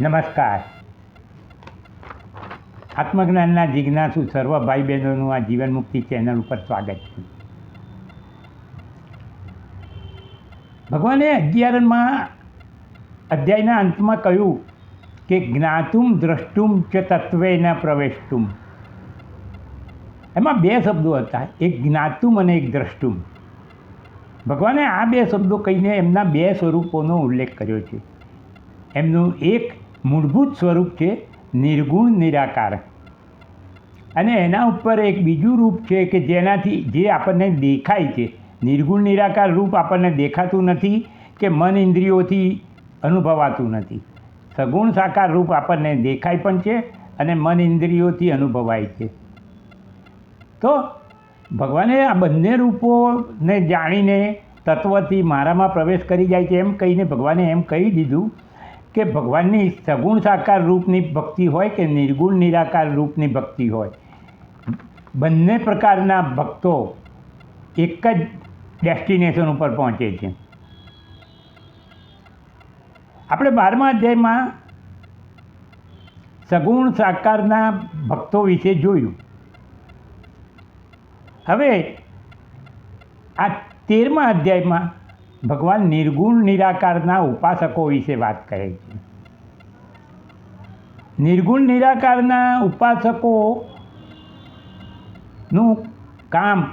નમસ્કાર. આત્મજ્ઞાનના જિજ્ઞાસુ સર્વ ભાઈ બહેનોનું આ જીવન મુક્તિ ચેનલ ઉપર સ્વાગત છે. ભગવાને અગિયારમાં અધ્યાયના અંતમાં કહ્યું કે જ્ઞાતુમ દ્રષ્ટુમ ચ તત્વેના ન એમાં બે શબ્દો હતા, એક જ્ઞાતુમ અને એક દ્રષ્ટુમ. ભગવાને આ બે શબ્દો કહીને એમના બે સ્વરૂપોનો ઉલ્લેખ કર્યો છે. એમનું એક મૂળભૂત સ્વરૂપ છે નિર્ગુણ, નિરાકાર. અને એના ઉપર એક બીજું રૂપ છે કે જેનાથી જે આપણને દેખાય છે. નિર્ગુણ, નિરાકાર રૂપ આપણને દેખાતું નથી કે મન ઇન્દ્રિયોથી અનુભવાતું નથી. સગુણ, સાકાર રૂપ આપણને દેખાય પણ છે અને મન ઇન્દ્રિયોથી અનુભવાય છે. તો ભગવાને આ બંને રૂપોને જાણીને તત્વથી મારામાં પ્રવેશ કરી જાય છે એમ કહીને ભગવાને એમ કહી દીધું કે ભગવાનની સગુણ સાકાર રૂપની ભક્તિ હોય કે નિર્ગુણ નિરાકાર રૂપની ભક્તિ હોય? બંને પ્રકારના ભક્તો એક જ ડેસ્ટિનેશન ઉપર પહોંચે છે. આપણે બારમા અધ્યાયમાં સગુણ સાકારના ભક્તો વિશે જોયું. હવે આ તેરમા અધ્યાયમાં ભગવાન નિર્ગુણ, નિરાકારના ઉપાસકો વિશે વાત કરે છે. નિર્ગુણ, નિરાકારના ઉપાસકોનું કામ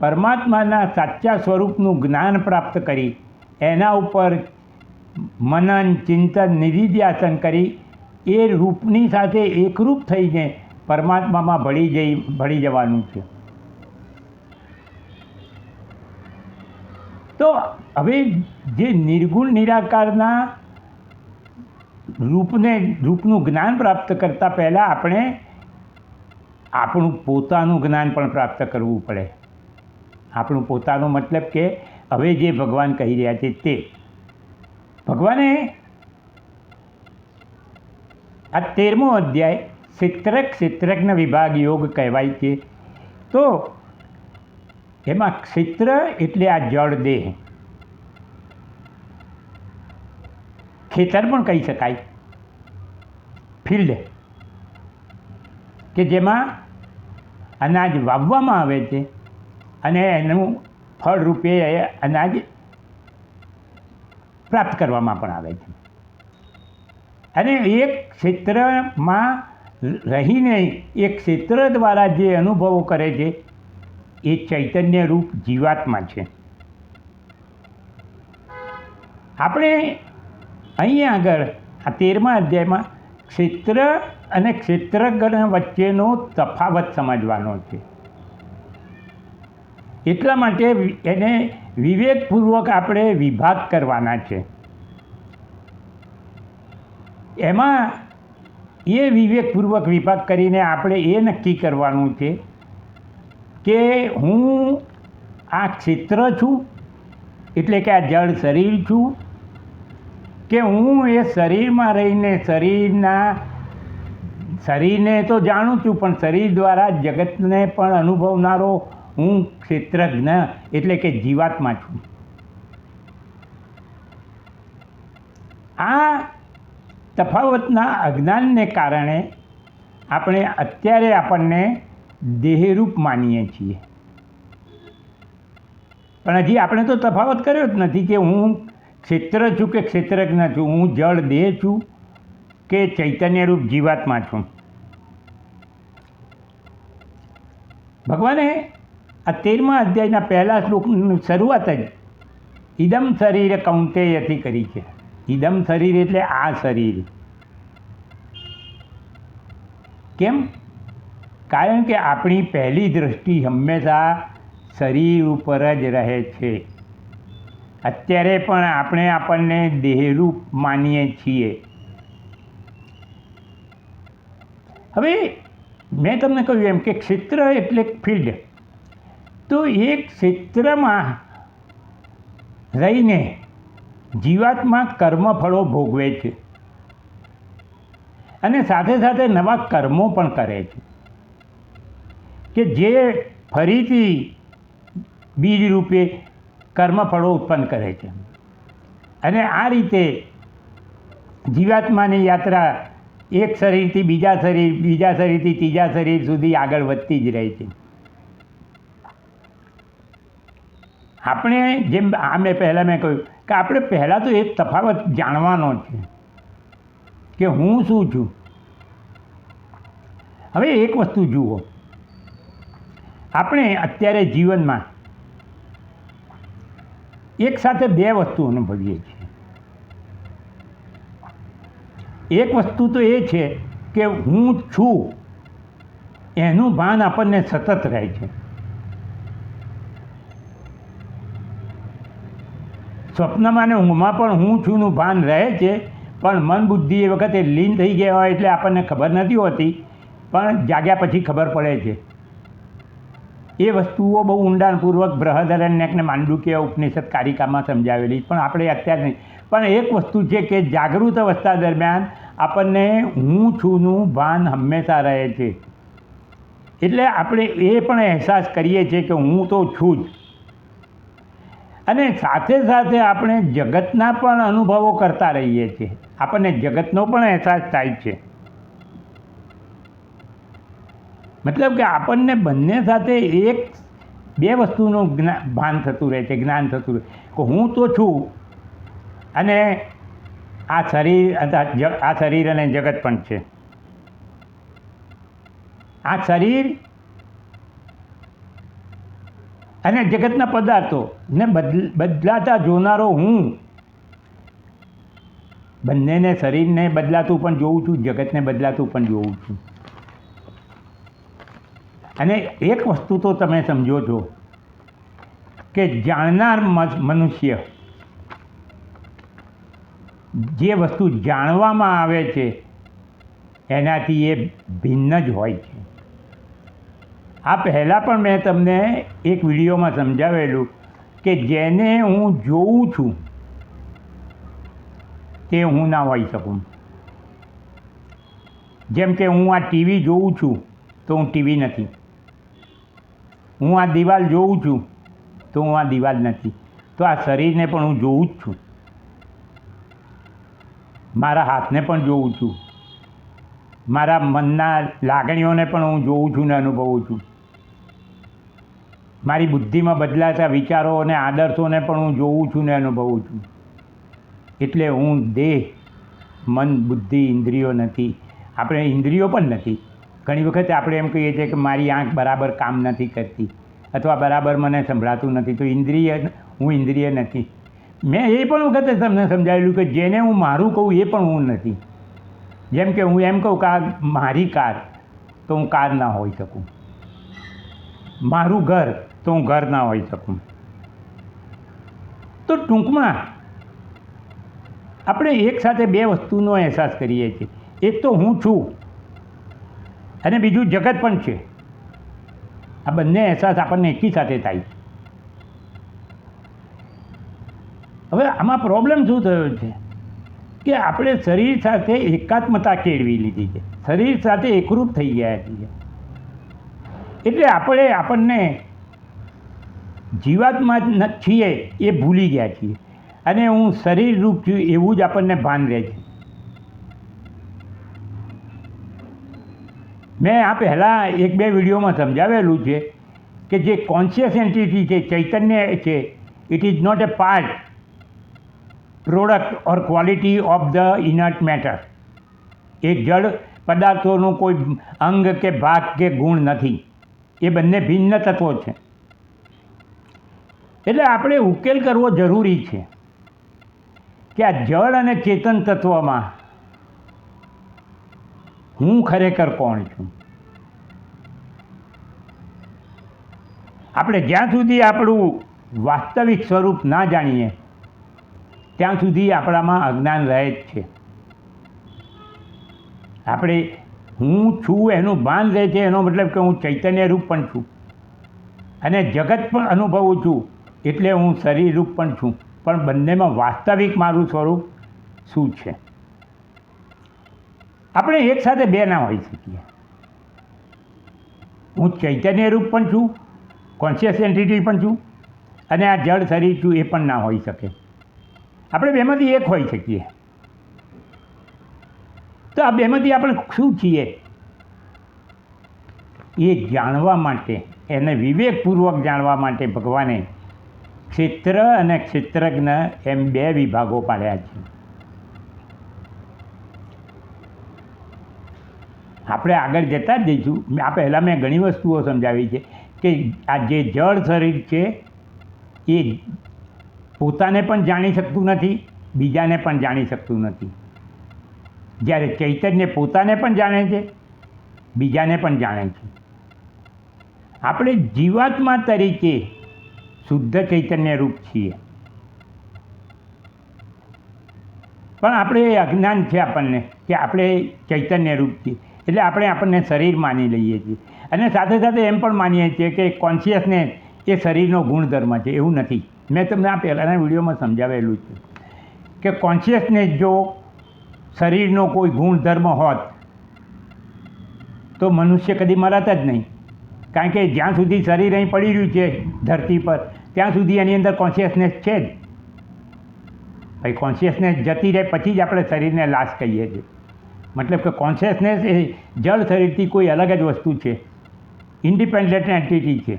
પરમાત્માના સાચા સ્વરૂપનું જ્ઞાન પ્રાપ્ત કરી, એના ઉપર મનન, ચિંતન નિધિધ્યાસન કરી, એ રૂપની સાથે એકરૂપ થઈને પરમાત્મામાં ભળી જઈ, ભળી જવાનું છે. તો હવે જે નિર્ગુણ નિરાકારના રૂપને, રૂપનું જ્ઞાન પ્રાપ્ત કરતાં પહેલાં આપણે આપણું પોતાનું જ્ઞાન પણ પ્રાપ્ત કરવું પડે. આપણું પોતાનો મતલબ કે હવે જે ભગવાન કહી રહ્યા છે તે. ભગવાને આ તેરમો અધ્યાય ક્ષેત્રક ક્ષેત્રજ્ઞ વિભાગ યોગ કહેવાય છે. તો એમાં ક્ષેત્ર એટલે આ જળ દેહ. ખેતર પણ કહી શકાય. ફિલ્ડ. કે જેમાં અનાજ વાવવામાં આવે છે અને એનું ફળ રૂપે અનાજ પ્રાપ્ત કરવામાં પણ આવે છે. અને એક ક્ષેત્રમાં રહીને એ ક્ષેત્ર દ્વારા જે અનુભવો કરે છે એ ચૈતન્ય રૂપ જીવાત્મા છે. આપણે અહીંયા આગળ આ તેરમા અધ્યાયમાં ક્ષેત્ર અને ક્ષેત્રજ્ઞ વચ્ચેનો તફાવત સમજવાનો છે. એટલા માટે એને વિવેકપૂર્વક આપણે વિભાગ કરવાના છે. એમાં એ વિવેકપૂર્વક વિભાગ કરીને આપણે એ નક્કી કરવાનું છે કે હું આ ક્ષેત્ર છું, એટલે કે આ જળ શરીર છું, કે હું એ શરીરમાં રહીને શરીરના, શરીરને તો જાણું છું, પણ શરીર દ્વારા જગતને પણ અનુભવનારો હું ક્ષેત્રજ્ઞ, એટલે કે જીવાત્મા છું. આ તફાવતના અજ્ઞાનને કારણે આપણે અત્યારે આપણને દેહરૂપ માનીએ છીએ. પણ હજી આપણે તો તફાવત કર્યો જ નથી કે હું ક્ષેત્ર છું કે ક્ષેત્રજ્ઞ છું. હું જળ દેહ છું કે ચૈતન્યરૂપ જીવાત્મા છું. ભગવાને આ તેરમા અધ્યાયના પહેલા શ્લોકની શરૂઆત જ ઇદમ શરીર કૌંતેયથી કરી છે. ઇદમ શરીર એટલે આ શરીર. કેમ? કારણ કે આપણી પહેલી દૃષ્ટિ હંમેશા શરીર ઉપર જ રહે છે. અત્યારે પણ આપણે આપણને દેહરૂપ માનીએ છીએ. હવે મેં તમને કહ્યું એમ કે ક્ષેત્ર એટલે ફિલ્ડ તો એ ક્ષેત્રમાં રહીને જીવાત્મા કર્મફળો ભોગવે છે. અને સાથે સાથે નવા કર્મો પણ કરે છે. કે જે ફરીથી બીજ રૂપે કર્મફળો ઉત્પન્ન કરે છે. અને આ રીતે જીવાત્માની યાત્રા એક શરીરથી બીજા શરીર, બીજા શરીરથી ત્રીજા શરીર સુધી આગળ વધતી જ રહે છે. આપણે જેમ આ મેં પહેલાં મેં કહ્યું કે આપણે પહેલાં તો એક તફાવત જાણવાનો છે કે હું શું છું? હવે એક વસ્તુ જુઓ. આપણે અત્યારે જીવનમાં એક સાથે બે વસ્તુ અનુભવીએ છીએ. એક વસ્તુ તો એ છે કે હું છું, એનું ભાન આપણને સતત રહે છે. સ્વપ્નમાં ને ઊંઘમાં પણ હું છુંનું ભાન રહે છે, પણ મન બુદ્ધિ એ વખતે લીન થઈ ગયા હોય એટલે આપણને ખબર નથી હોતી, પણ જાગ્યા પછી ખબર પડે છે. એ વસ્તુઓ બહુ ઊંડાણપૂર્વક બૃહદરણ્યકને માંડુકીય ઉપનિષદ કારિકામાં સમજાવેલી, પણ આપણે અત્યારે નહીં. પણ એક વસ્તુ છે કે જાગૃત અવસ્થા દરમિયાન આપણને હું છુંનું ભાન હંમેશા રહે છે. એટલે આપણે એ પણ અહેસાસ કરીએ છીએ કે હું તો છું જ. અને સાથે સાથે આપણે જગતના પણ અનુભવો કરતા રહીએ છીએ. આપણને જગતનો પણ અહેસાસ થાય છે. મતલબ કે આપણને બંને સાથે એક બે વસ્તુનું જ્ઞા, ભાન થતું રહે છે, જ્ઞાન થતું રહે. કે હું તો છું અને આ શરીર આ શરીર અને જગત પણ છે. આ શરીર અને જગતના પદાર્થો ને બદલ બદલાતા જોનારો હું. બંનેને શરીરને બદલાતું પણ જોઉં છું, જગતને બદલાતું પણ જોઉં છું. અને એક વસ્તુ તો તમે સમજો છો કે જાણનાર મનુષ્ય જે વસ્તુ જાણવામાં આવે છે, એનાથી એ ભિન્ન જ હોય છે. આ પહેલાં પણ મેં તમને એક વિડીયોમાં સમજાવેલું કે જેને હું જોઉં છું, તે હું ના હોઈ શકું. જેમ કે હું આ ટીવી જોઉં છું, તો હું ટીવી નથી. હું આ દિવાલ જોઉં છું, તો હું આ દિવાલ નથી. તો આ શરીરને પણ હું જોઉં જ છું. મારા હાથને પણ જોઉં છું. મારા મનના લાગણીઓને પણ હું જોઉં છું ને અનુભવું છું. મારી બુદ્ધિમાં બદલાતા વિચારો અને આદર્શોને પણ હું જોઉં છું ને અનુભવું છું. એટલે હું દેહ, મન, બુદ્ધિ, ઇન્દ્રિયો નથી. આપણે ઇન્દ્રિયો પણ નથી. ઘણી વખત આપણે એમ કહીએ છીએ કે મારી આંખ બરાબર કામ નથી કરતી અથવા બરાબર મને સંભળાતું નથી, તો ઇન્દ્રિય હું ઇન્દ્રિય નથી. મેં એ પણ વખતે તમને સમજાવેલું કે જેને હું મારું કહું એ પણ હું નથી. જેમ કે હું એમ કહું કે આ મારી કાર, તો હું કાર ના હોઈ શકું. મારું ઘર, તો હું ઘર ના હોઈ શકું. તો ટૂંકમાં આપણે એકસાથે બે વસ્તુનો અહેસાસ કરીએ છીએ. એક તો હું છું અને બીજું જગત પણ છે. આ બંને અહેસાસ આપણને એકી સાથે થાય. હવે આમાં પ્રોબ્લેમ શું થયો છે? કે આપણે શરીર સાથે એકાત્મતા કેળવી લીધી છે. શરીર સાથે એકરૂપ થઈ ગયા છીએ. એટલે આપણે આપણને જીવાત્મા છીએ એ ભૂલી ગયા છીએ. અને હું શરીર રૂપ છું એવું જ આપણને ભાન રહે છે. મેં આ પહેલાં એક બે વિડીયોમાં સમજાવેલું છે કે જે કોન્શિયસ એન્ટિટી છે, ચૈતન્ય છે it is not a part product or quality of the inert matter એ જળ પદાર્થોનું કોઈ અંગ કે ભાગ કે ગુણ નથી. એ બંને ભિન્ન તત્વો છે. એટલે આપણે ઉકેલ કરવો જરૂરી છે કે આ જળ અને ચેતન તત્વમાં હું ખરેખર કોણ છું? આપણે જ્યાં સુધી આપણું વાસ્તવિક સ્વરૂપ ના જાણીએ, ત્યાં સુધી આપણામાં અજ્ઞાન રહે જ છે. આપણે હું છું એનું ભાન રહે છે, એનો મતલબ કે હું ચૈતન્ય રૂપ પણ છું. અને જગત પણ અનુભવું છું, એટલે હું શરીર રૂપ પણ છું. પણ બંનેમાં વાસ્તવિક મારું સ્વરૂપ શું છે? આપણે એક સાથે બે ના હોઈ શકીએ. હું ચૈતન્ય રૂપ પણ છું કોન્શિયસ એન્ટિટી પણ છું, અને આ જળ શરીર છું એ પણ ના હોઈ શકે. આપણે બેમાંથી એક હોઈ શકીએ. તો આ બેમાંથી આપણે શું છીએ? એ જાણવા માટે, એને વિવેકપૂર્વક જાણવા માટે ભગવાને ક્ષેત્ર અને ક્ષેત્રજ્ઞ એમ બે વિભાગો પાડ્યા છે. આપણે આગળ જતા જ જઈશું. આ પહેલાં મેં ઘણી વસ્તુઓ સમજાવી છે કે આ જે જળ શરીર છે, એ પોતાને પણ જાણી શકતું નથી, બીજાને પણ જાણી શકતું નથી. જ્યારે ચૈતન્ય પોતાને પણ જાણે છે, બીજાને પણ જાણે છે. આપણે જીવાત્મા તરીકે શુદ્ધ ચૈતન્ય રૂપ છીએ. પણ આપણે અજ્ઞાન છે આપણને, કે આપણે ચૈતન્ય રૂપ છીએ. એટલે આપણે આપણને શરીર માની લઈએ છીએ. અને સાથે સાથે એમ પણ માનીએ છીએ કે કોન્શિયસનેસ એ શરીરનો ગુણધર્મ છે, એવું નથી. મેં તમને આ પહેલાંના વિડીયોમાં સમજાવેલું છે કે કોન્શિયસનેસ જો શરીરનો કોઈ ગુણધર્મ હોત, તો મનુષ્ય કદી મરત જ નહીં. કારણ કે જ્યાં સુધી શરીર અહીં પડી રહ્યું છે, ધરતી પર, ત્યાં સુધી એની અંદર કોન્શિયસનેસ છે જ. ભાઈ કોન્શિયસનેસ જતી રહે પછી જ આપણે શરીરને લાશ કહીએ છીએ. મતલબ કે કોન્શિયસનેસ એ જળ શરીરથી કોઈ અલગ જ વસ્તુ છે. ઇન્ડિપેન્ડન્ટ એન્ટિટી છે.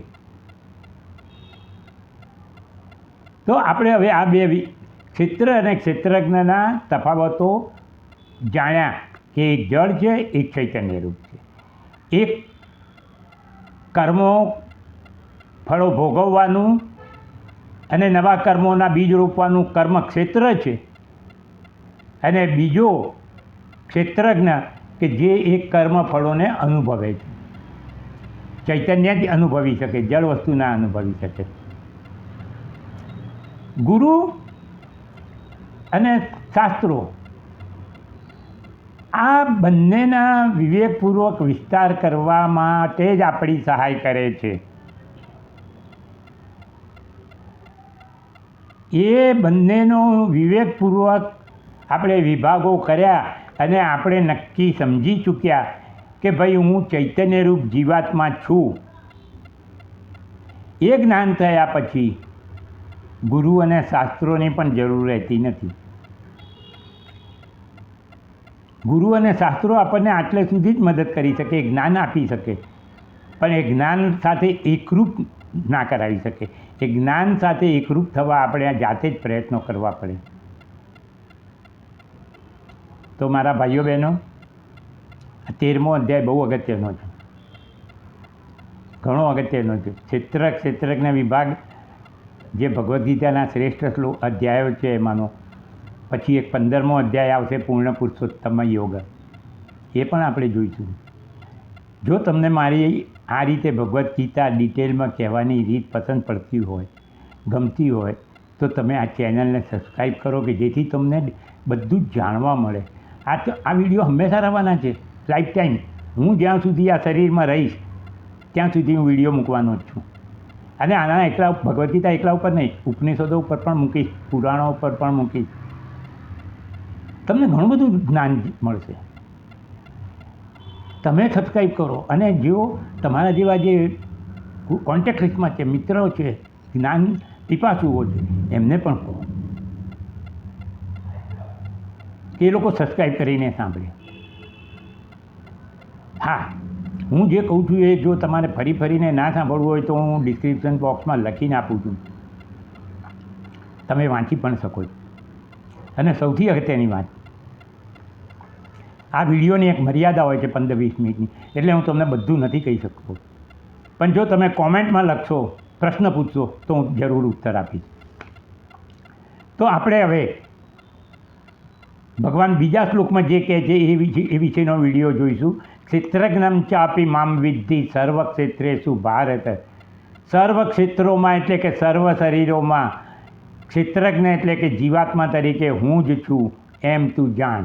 તો આપણે હવે આ બે ક્ષેત્ર અને ક્ષેત્રજ્ઞના તફાવતો જાણ્યા કે એક જળ છે, એક ચૈતન્ય રૂપ છે. એક કર્મો ફળો ભોગવવાનું અને નવા કર્મોના બીજ રોપવાનું કર્મ ક્ષેત્ર છે. અને બીજો ક્ષેત્રજ્ઞ કે જે એક કર્મ ફળોને અનુભવે છે. ચૈતન્ય જ અનુભવી શકે, જળ વસ્તુ ના અનુભવી શકે. ગુરુ અને શાસ્ત્રો આ બંનેના વિવેકપૂર્વક વિસ્તાર કરવા માટે જ આપણી સહાય કરે છે. એ બંનેનો વિવેકપૂર્વક આપણે વિભાગો કર્યા અને આપણે નક્કી સમજી ચૂક્યા કે ભાઈ હું ચૈતન્યરૂપ જીવાત્મા છું. એ જ્ઞાન થયા પછી ગુરુ અને શાસ્ત્રોની પણ જરૂર રહેતી નથી. ગુરુ અને શાસ્ત્રો આપણને આટલે સુધી જ મદદ કરી શકે, જ્ઞાન આપી શકે. પણ એ જ્ઞાન સાથે એકરૂપ ના કરાવી શકે. એ જ્ઞાન સાથે એકરૂપ થવા આપણે આ જાતે જ પ્રયત્નો કરવા પડે. તો મારા ભાઈઓ બહેનો તેરમો અધ્યાય બહુ અગત્યનો છે. ઘણો અગત્યનો છે. ક્ષેત્ર ક્ષેત્રજ્ઞ વિભાગ જે ભગવદ્ ગીતાના શ્રેષ્ઠ શ્લોક અધ્યાયો છે એમાંનો. પછી એક પંદરમો અધ્યાય આવશે પૂર્ણ પુરુષોત્તમ યોગ. એ પણ આપણે જોઈશું. જો તમને મારી આ રીતે ભગવદ્ ગીતા ડિટેલમાં કહેવાની રીત પસંદ પડતી હોય, ગમતી હોય, તો તમે આ ચેનલને સબસ્ક્રાઈબ કરો કે જેથી તમને બધું જ જાણવા મળે. આ તો આ વીડિયો હંમેશા રહેવાના છે લાઈફ ટાઈમ હું જ્યાં સુધી આ શરીરમાં રહીશ, ત્યાં સુધી હું વીડિયો મૂકવાનો જ છું. અને આના એકલા ભગવદ્ ગીતા એકલા ઉપર નહીં, ઉપનિષદો ઉપર પણ મૂકીશ, પુરાણો ઉપર પણ મૂકીશ. તમને ઘણું બધું જ્ઞાન મળશે. તમે સબસ્ક્રાઈબ કરો અને જેઓ તમારા જેવા જે કોન્ટેક્ટ લિસ્ટમાં છે, મિત્રો છે, જ્ઞાન, પીપાસુઓ છે, એમને પણ કહો. એ લોકો સબસ્ક્રાઈબ કરીને સાંભળે. હા, હું જે કહું છું એ જો તમારે ફરી ફરીને ના સાંભળવું હોય તો હું ડિસ્ક્રિપ્શન બોક્સમાં લખીને આપું છું. તમે વાંચી પણ શકો અને સૌથી અગત્યની વાત, આ વિડીયોની એક મર્યાદા હોય છે પંદર વીસ મિનિટની, એટલે હું તમને બધું નથી કહી શકતો. પણ જો તમે કોમેન્ટમાં લખશો, પ્રશ્ન પૂછશો, તો હું જરૂર ઉત્તર આપીશ. તો આપણે હવે ભગવાન બીજા શ્લોકમાં જે કહે છે, એ વિશે એ વિશેનો વીડિયો જોઈશું. ક્ષેત્રજ્ઞમ ચાપી મામ વિદ્ધિ સર્વ ક્ષેત્રેશુ ભારત. સર્વ ક્ષેત્રોમાં એટલે કે સર્વ શરીરોમાં, ક્ષેત્રજ્ઞ એટલે કે જીવાત્મા તરીકે હું જ છું, એમ તું જાણ.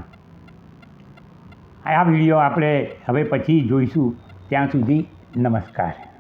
આ વીડિયો આપણે હવે પછી જોઈશું. ત્યાં સુધી નમસ્કાર.